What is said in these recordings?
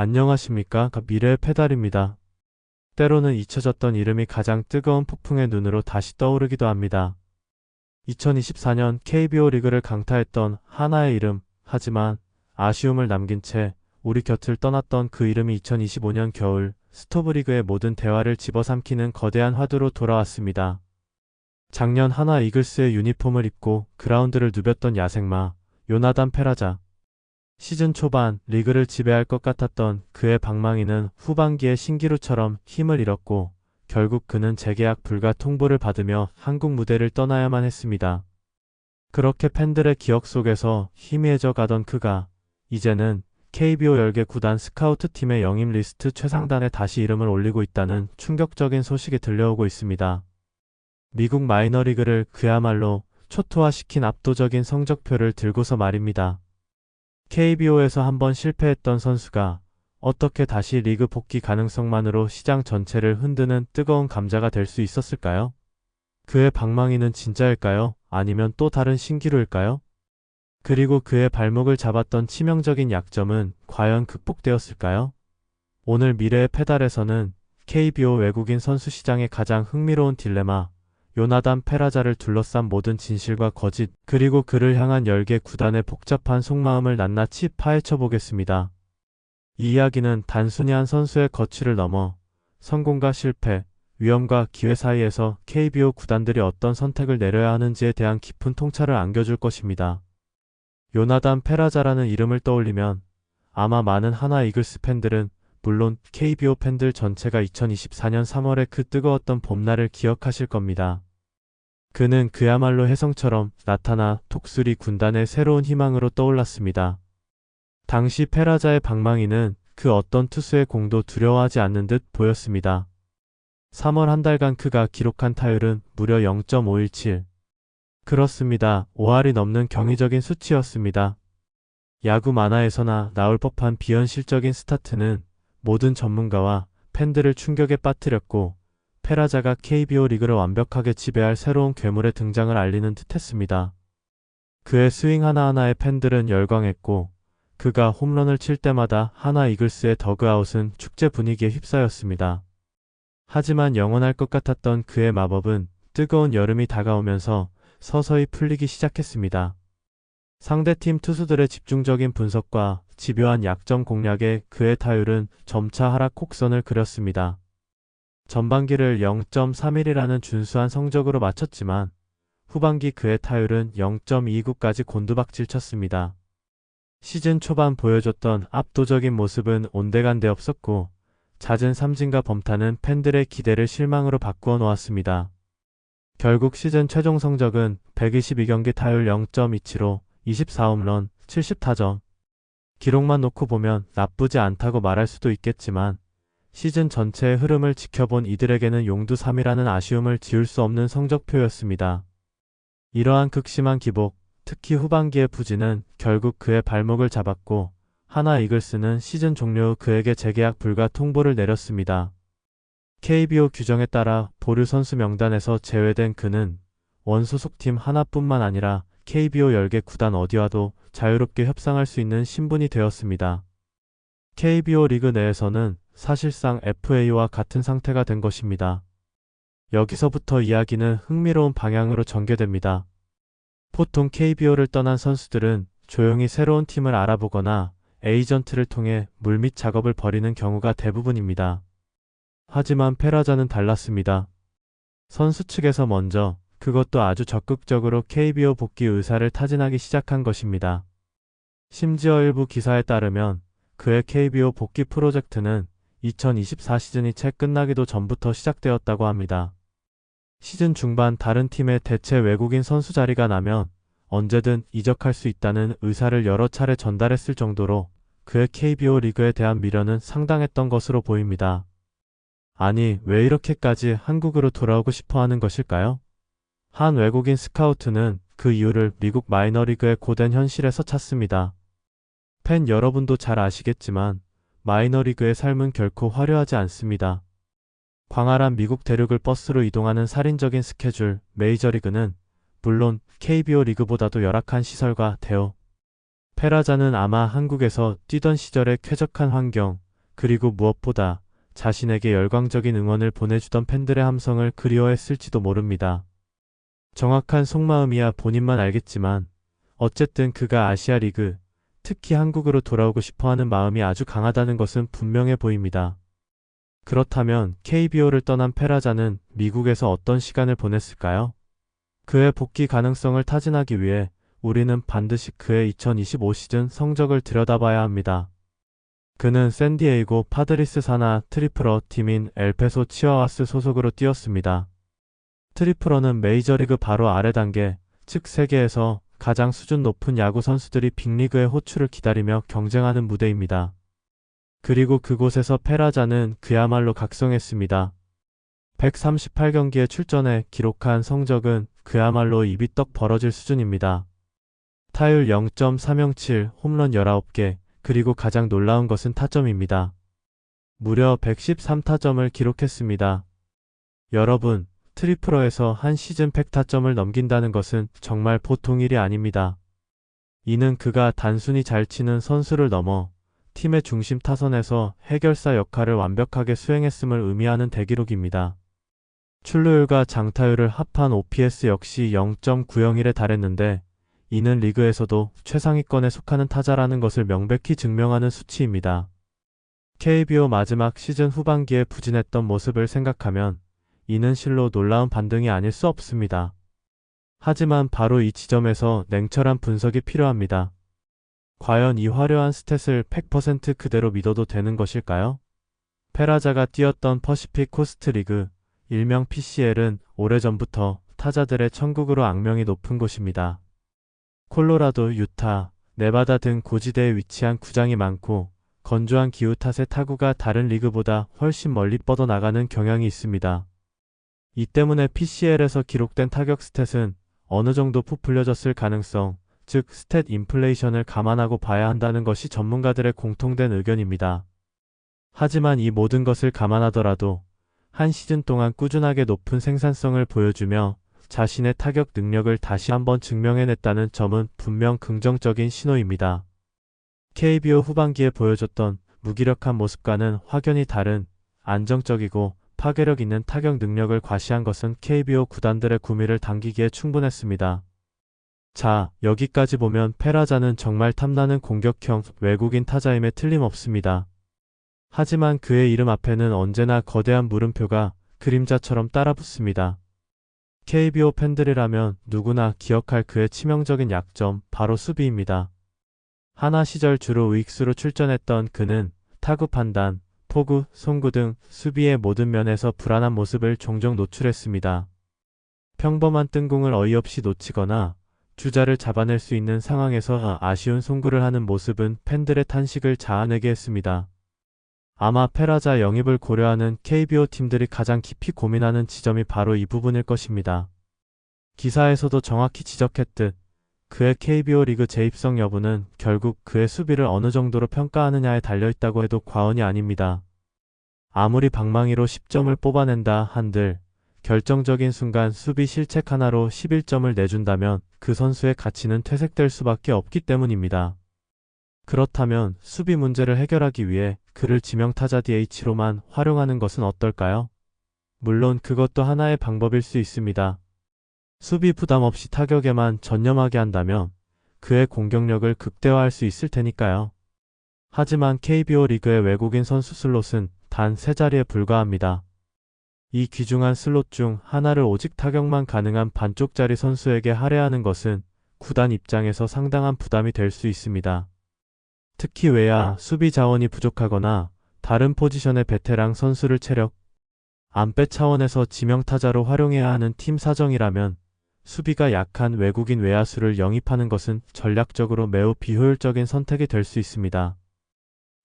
안녕하십니까. 미래의 페달입니다. 때로는 잊혀졌던 이름이 가장 뜨거운 폭풍의 눈으로 다시 떠오르기도 합니다. 2024년 KBO 리그를 강타했던 하나의 이름, 하지만 아쉬움을 남긴 채 우리 곁을 떠났던 그 이름이 2025년 겨울 스토브리그의 모든 대화를 집어삼키는 거대한 화두로 돌아왔습니다. 작년 하나 이글스의 유니폼을 입고 그라운드를 누볐던 야생마, 요나단 페라자. 시즌 초반 리그를 지배할 것 같았던 그의 방망이는 후반기에 신기루처럼 힘을 잃었고 결국 그는 재계약 불가 통보를 받으며 한국 무대를 떠나야만 했습니다. 그렇게 팬들의 기억 속에서 희미해져 가던 그가 이제는 KBO 10개 구단 스카우트 팀의 영입 리스트 최상단에 다시 이름을 올리고 있다는 충격적인 소식이 들려오고 있습니다. 미국 마이너리그를 그야말로 초토화시킨 압도적인 성적표를 들고서 말입니다. KBO에서 한번 실패했던 선수가 어떻게 다시 리그 복귀 가능성만으로 시장 전체를 흔드는 뜨거운 감자가 될 수 있었을까요? 그의 방망이는 진짜일까요? 아니면 또 다른 신기루일까요? 그리고 그의 발목을 잡았던 치명적인 약점은 과연 극복되었을까요? 오늘 미래의 페달에서는 KBO 외국인 선수 시장의 가장 흥미로운 딜레마, 요나단 페라자를 둘러싼 모든 진실과 거짓, 그리고 그를 향한 10개 구단의 복잡한 속마음을 낱낱이 파헤쳐 보겠습니다. 이 이야기는 단순히 한 선수의 거취를 넘어 성공과 실패, 위험과 기회 사이에서 KBO 구단들이 어떤 선택을 내려야 하는지에 대한 깊은 통찰을 안겨줄 것입니다. 요나단 페라자라는 이름을 떠올리면 아마 많은 하나 이글스 팬들은 물론 KBO 팬들 전체가 2024년 3월의 그 뜨거웠던 봄날을 기억하실 겁니다. 그는 그야말로 혜성처럼 나타나 톡수리 군단의 새로운 희망으로 떠올랐습니다. 당시 페라자의 방망이는 그 어떤 투수의 공도 두려워하지 않는 듯 보였습니다. 3월 한 달간 그가 기록한 타율은 무려 0.517. 그렇습니다. 5할이 넘는 경이적인 수치였습니다. 야구 만화에서나 나올 법한 비현실적인 스타트는 모든 전문가와 팬들을 충격에 빠뜨렸고 페라자가 KBO 리그를 완벽하게 지배할 새로운 괴물의 등장을 알리는 듯했습니다. 그의 스윙 하나하나에 팬들은 열광했고 그가 홈런을 칠 때마다 하나 이글스의 더그아웃은 축제 분위기에 휩싸였습니다. 하지만 영원할 것 같았던 그의 마법은 뜨거운 여름이 다가오면서 서서히 풀리기 시작했습니다. 상대팀 투수들의 집중적인 분석과 집요한 약점 공략에 그의 타율은 점차 하락 곡선을 그렸습니다. 전반기를 0.31이라는 준수한 성적으로 마쳤지만 후반기 그의 타율은 0.29까지 곤두박질 쳤습니다. 시즌 초반 보여줬던 압도적인 모습은 온데간데 없었고 잦은 삼진과 범타는 팬들의 기대를 실망으로 바꾸어 놓았습니다. 결국 시즌 최종 성적은 122경기 타율 0.27로 24홈런 70타점. 기록만 놓고 보면 나쁘지 않다고 말할 수도 있겠지만 시즌 전체의 흐름을 지켜본 이들에게는 용두 3이라는 아쉬움을 지울 수 없는 성적표였습니다. 이러한 극심한 기복, 특히 후반기의 부진은 결국 그의 발목을 잡았고 하나 이글스는 시즌 종료 후 그에게 재계약 불가 통보를 내렸습니다. KBO 규정에 따라 보류 선수 명단에서 제외된 그는 원 소속팀 하나뿐만 아니라 KBO 10개 구단 어디와도 자유롭게 협상할 수 있는 신분이 되었습니다. KBO 리그 내에서는 사실상 FA와 같은 상태가 된 것입니다. 여기서부터 이야기는 흥미로운 방향으로 전개됩니다. 보통 KBO를 떠난 선수들은 조용히 새로운 팀을 알아보거나 에이전트를 통해 물밑 작업을 벌이는 경우가 대부분입니다. 하지만 페라자는 달랐습니다. 선수 측에서 먼저 그것도 아주 적극적으로 KBO 복귀 의사를 타진하기 시작한 것입니다. 심지어 일부 기사에 따르면 그의 KBO 복귀 프로젝트는 2024 시즌이 채 끝나기도 전부터 시작되었다고 합니다. 시즌 중반 다른 팀의 대체 외국인 선수 자리가 나면 언제든 이적할 수 있다는 의사를 여러 차례 전달했을 정도로 그의 KBO 리그에 대한 미련은 상당했던 것으로 보입니다. 아니, 왜 이렇게까지 한국으로 돌아오고 싶어 하는 것일까요? 한 외국인 스카우트는 그 이유를 미국 마이너리그의 고된 현실에서 찾습니다. 팬 여러분도 잘 아시겠지만 마이너리그의 삶은 결코 화려하지 않습니다. 광활한 미국 대륙을 버스로 이동하는 살인적인 스케줄, 메이저리그는 물론 KBO 리그보다도 열악한 시설과 대우. 페라자는 아마 한국에서 뛰던 시절의 쾌적한 환경, 그리고 무엇보다 자신에게 열광적인 응원을 보내주던 팬들의 함성을 그리워했을지도 모릅니다. 정확한 속마음이야 본인만 알겠지만 어쨌든 그가 아시아 리그, 특히 한국으로 돌아오고 싶어 하는 마음이 아주 강하다는 것은 분명해 보입니다. 그렇다면 KBO를 떠난 페라자는 미국에서 어떤 시간을 보냈을까요? 그의 복귀 가능성을 타진하기 위해 우리는 반드시 그의 2025 시즌 성적을 들여다봐야 합니다. 그는 샌디에이고 파드리스 사나 트리플러 팀인 엘페소 치와와스 소속으로 뛰었습니다. 트리플러는 메이저리그 바로 아래 단계, 즉 세계에서 가장 수준 높은 야구 선수들이 빅리그의 호출을 기다리며 경쟁하는 무대입니다. 그리고 그곳에서 페라자는 그야말로 각성했습니다. 138경기에 출전해 기록한 성적은 그야말로 입이 떡 벌어질 수준입니다. 타율 0.307, 홈런 19개, 그리고 가장 놀라운 것은 타점입니다. 무려 113타점을 기록했습니다. 여러분, 트리플러에서 한 시즌 100타점을 넘긴다는 것은 정말 보통 일이 아닙니다. 이는 그가 단순히 잘 치는 선수를 넘어 팀의 중심 타선에서 해결사 역할을 완벽하게 수행했음을 의미하는 대기록입니다. 출루율과 장타율을 합한 OPS 역시 0.901에 달했는데 이는 리그에서도 최상위권에 속하는 타자라는 것을 명백히 증명하는 수치입니다. KBO 마지막 시즌 후반기에 부진했던 모습을 생각하면 이는 실로 놀라운 반등이 아닐 수 없습니다. 하지만 바로 이 지점에서 냉철한 분석이 필요합니다. 과연 이 화려한 스탯을 100% 그대로 믿어도 되는 것일까요? 페라자가 뛰었던 퍼시픽 코스트 리그, 일명 PCL은 오래전부터 타자들의 천국으로 악명이 높은 곳입니다. 콜로라도, 유타, 네바다 등 고지대에 위치한 구장이 많고 건조한 기후 탓에 타구가 다른 리그보다 훨씬 멀리 뻗어나가는 경향이 있습니다. 이 때문에 PCL에서 기록된 타격 스탯은 어느 정도 부풀려졌을 가능성, 즉 스탯 인플레이션을 감안하고 봐야 한다는 것이 전문가들의 공통된 의견입니다. 하지만 이 모든 것을 감안하더라도 한 시즌 동안 꾸준하게 높은 생산성을 보여주며 자신의 타격 능력을 다시 한번 증명해냈다는 점은 분명 긍정적인 신호입니다. KBO 후반기에 보여줬던 무기력한 모습과는 확연히 다른 안정적이고 파괴력 있는 타격 능력을 과시한 것은 KBO 구단들의 구미를 당기기에 충분했습니다. 자, 여기까지 보면 페라자는 정말 탐나는 공격형 외국인 타자임에 틀림없습니다. 하지만 그의 이름 앞에는 언제나 거대한 물음표가 그림자처럼 따라붙습니다. KBO 팬들이라면 누구나 기억할 그의 치명적인 약점, 바로 수비입니다. 하나 시절 주로 우익수로 출전했던 그는 타구 판단, 포구, 송구 등 수비의 모든 면에서 불안한 모습을 종종 노출했습니다. 평범한 뜬공을 어이없이 놓치거나 주자를 잡아낼 수 있는 상황에서 아쉬운 송구를 하는 모습은 팬들의 탄식을 자아내게 했습니다. 아마 페라자 영입을 고려하는 KBO 팀들이 가장 깊이 고민하는 지점이 바로 이 부분일 것입니다. 기사에서도 정확히 지적했듯 그의 KBO 리그 재입성 여부는 결국 그의 수비를 어느 정도로 평가하느냐에 달려있다고 해도 과언이 아닙니다. 아무리 방망이로 10점을 뽑아낸다 한들 결정적인 순간 수비 실책 하나로 11점을 내준다면 그 선수의 가치는 퇴색될 수밖에 없기 때문입니다. 그렇다면 수비 문제를 해결하기 위해 그를 지명타자 DH로만 활용하는 것은 어떨까요? 물론 그것도 하나의 방법일 수 있습니다. 수비 부담 없이 타격에만 전념하게 한다면 그의 공격력을 극대화할 수 있을 테니까요. 하지만 KBO 리그의 외국인 선수 슬롯은 단 세 자리에 불과합니다. 이 귀중한 슬롯 중 하나를 오직 타격만 가능한 반쪽짜리 선수에게 할애하는 것은 구단 입장에서 상당한 부담이 될 수 있습니다. 특히 외야 수비 자원이 부족하거나 다른 포지션의 베테랑 선수를 체력, 안빼 차원에서 지명타자로 활용해야 하는 팀 사정이라면 수비가 약한 외국인 외야수를 영입하는 것은 전략적으로 매우 비효율적인 선택이 될 수 있습니다.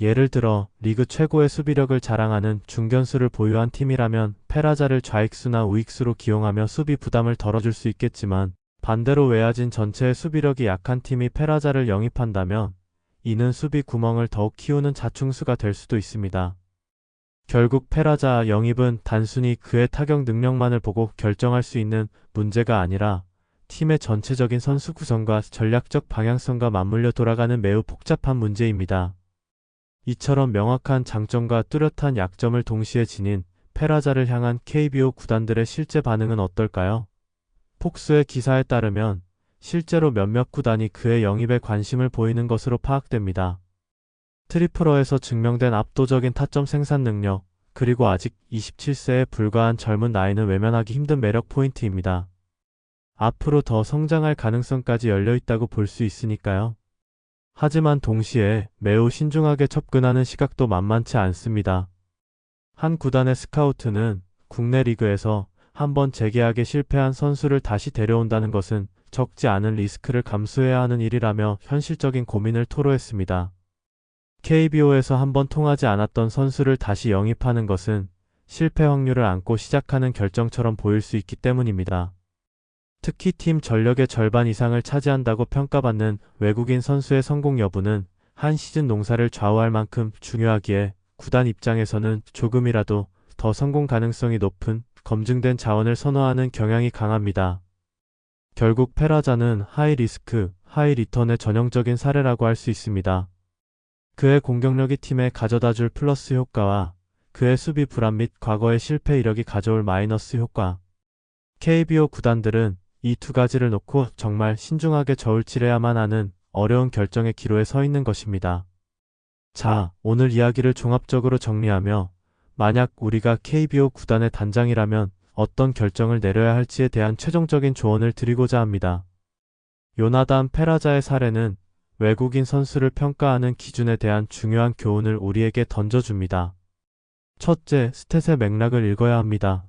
예를 들어 리그 최고의 수비력을 자랑하는 중견수를 보유한 팀이라면 페라자를 좌익수나 우익수로 기용하며 수비 부담을 덜어줄 수 있겠지만 반대로 외야진 전체의 수비력이 약한 팀이 페라자를 영입한다면 이는 수비 구멍을 더욱 키우는 자충수가 될 수도 있습니다. 결국 페라자 영입은 단순히 그의 타격 능력만을 보고 결정할 수 있는 문제가 아니라 팀의 전체적인 선수 구성과 전략적 방향성과 맞물려 돌아가는 매우 복잡한 문제입니다. 이처럼 명확한 장점과 뚜렷한 약점을 동시에 지닌 페라자를 향한 KBO 구단들의 실제 반응은 어떨까요? 폭스의 기사에 따르면 실제로 몇몇 구단이 그의 영입에 관심을 보이는 것으로 파악됩니다. 트리플러에서 증명된 압도적인 타점 생산 능력, 그리고 아직 27세에 불과한 젊은 나이는 외면하기 힘든 매력 포인트입니다. 앞으로 더 성장할 가능성까지 열려 있다고 볼 수 있으니까요. 하지만 동시에 매우 신중하게 접근하는 시각도 만만치 않습니다. 한 구단의 스카우트는 국내 리그에서 한번 재계약에 실패한 선수를 다시 데려온다는 것은 적지 않은 리스크를 감수해야 하는 일이라며 현실적인 고민을 토로했습니다. KBO에서 한번 통하지 않았던 선수를 다시 영입하는 것은 실패 확률을 안고 시작하는 결정처럼 보일 수 있기 때문입니다. 특히 팀 전력의 절반 이상을 차지한다고 평가받는 외국인 선수의 성공 여부는 한 시즌 농사를 좌우할 만큼 중요하기에 구단 입장에서는 조금이라도 더 성공 가능성이 높은 검증된 자원을 선호하는 경향이 강합니다. 결국 페라자는 하이 리스크, 하이 리턴의 전형적인 사례라고 할 수 있습니다. 그의 공격력이 팀에 가져다 줄 플러스 효과와 그의 수비 불안 및 과거의 실패 이력이 가져올 마이너스 효과. KBO 구단들은 이 두 가지를 놓고 정말 신중하게 저울질해야만 하는 어려운 결정의 기로에 서 있는 것입니다. 자, 오늘 이야기를 종합적으로 정리하며 만약 우리가 KBO 구단의 단장이라면 어떤 결정을 내려야 할지에 대한 최종적인 조언을 드리고자 합니다. 요나단 페라자의 사례는 외국인 선수를 평가하는 기준에 대한 중요한 교훈을 우리에게 던져줍니다. 첫째, 스탯의 맥락을 읽어야 합니다.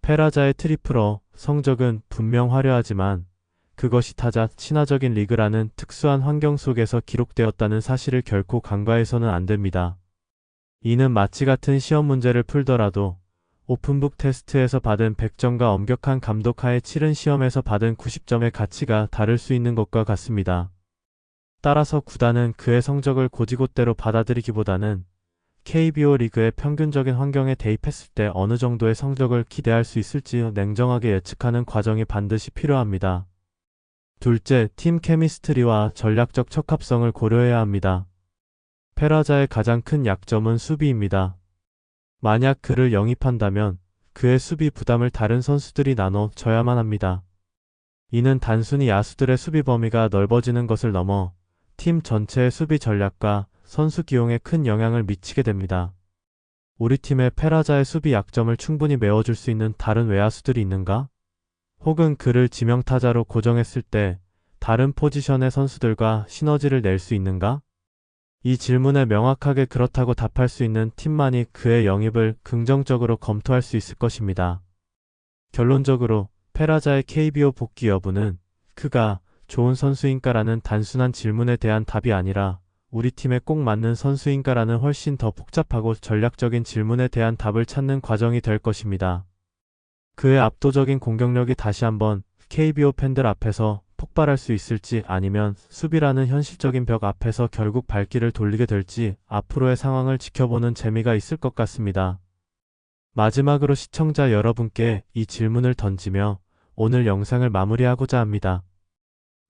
페라자의 트리플러 성적은 분명 화려하지만 그것이 타자 친화적인 리그라는 특수한 환경 속에서 기록되었다는 사실을 결코 간과해서는 안 됩니다. 이는 마치 같은 시험 문제를 풀더라도 오픈북 테스트에서 받은 100점과 엄격한 감독하에 치른 시험에서 받은 90점의 가치가 다를 수 있는 것과 같습니다. 따라서 구단은 그의 성적을 고지고대로 받아들이기보다는 KBO 리그의 평균적인 환경에 대입했을 때 어느 정도의 성적을 기대할 수 있을지 냉정하게 예측하는 과정이 반드시 필요합니다. 둘째, 팀 케미스트리와 전략적 적합성을 고려해야 합니다. 페라자의 가장 큰 약점은 수비입니다. 만약 그를 영입한다면 그의 수비 부담을 다른 선수들이 나눠 져야만 합니다. 이는 단순히 야수들의 수비 범위가 넓어지는 것을 넘어 팀 전체의 수비 전략과 선수 기용에 큰 영향을 미치게 됩니다. 우리 팀의 페라자의 수비 약점을 충분히 메워줄 수 있는 다른 외야수들이 있는가? 혹은 그를 지명타자로 고정했을 때 다른 포지션의 선수들과 시너지를 낼 수 있는가? 이 질문에 명확하게 그렇다고 답할 수 있는 팀만이 그의 영입을 긍정적으로 검토할 수 있을 것입니다. 결론적으로 페라자의 KBO 복귀 여부는 그가 좋은 선수인가라는 단순한 질문에 대한 답이 아니라 우리 팀에 꼭 맞는 선수인가라는 훨씬 더 복잡하고 전략적인 질문에 대한 답을 찾는 과정이 될 것입니다. 그의 압도적인 공격력이 다시 한번 KBO 팬들 앞에서 폭발할 수 있을지 아니면 수비라는 현실적인 벽 앞에서 결국 발길을 돌리게 될지 앞으로의 상황을 지켜보는 재미가 있을 것 같습니다. 마지막으로 시청자 여러분께 이 질문을 던지며 오늘 영상을 마무리하고자 합니다.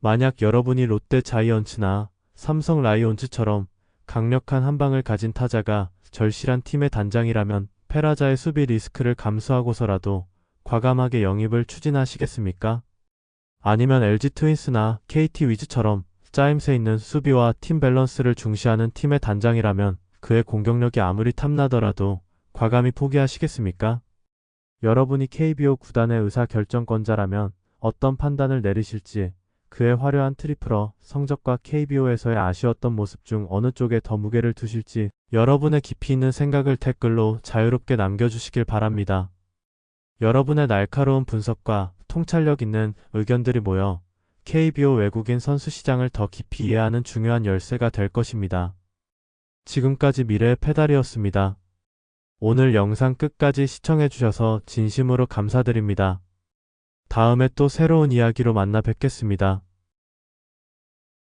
만약 여러분이 롯데 자이언츠나 삼성 라이온즈처럼 강력한 한방을 가진 타자가 절실한 팀의 단장이라면 페라자의 수비 리스크를 감수하고서라도 과감하게 영입을 추진하시겠습니까? 아니면 LG 트윈스나 KT 위즈처럼 짜임새 있는 수비와 팀 밸런스를 중시하는 팀의 단장이라면 그의 공격력이 아무리 탐나더라도 과감히 포기하시겠습니까? 여러분이 KBO 구단의 의사 결정권자라면 어떤 판단을 내리실지 그의 화려한 트리플러 성적과 KBO에서의 아쉬웠던 모습 중 어느 쪽에 더 무게를 두실지 여러분의 깊이 있는 생각을 댓글로 자유롭게 남겨주시길 바랍니다. 여러분의 날카로운 분석과 통찰력 있는 의견들이 모여 KBO 외국인 선수 시장을 더 깊이 이해하는 중요한 열쇠가 될 것입니다. 지금까지 미래의 페달이었습니다. 오늘 영상 끝까지 시청해주셔서 진심으로 감사드립니다. 다음에 또 새로운 이야기로 만나 뵙겠습니다.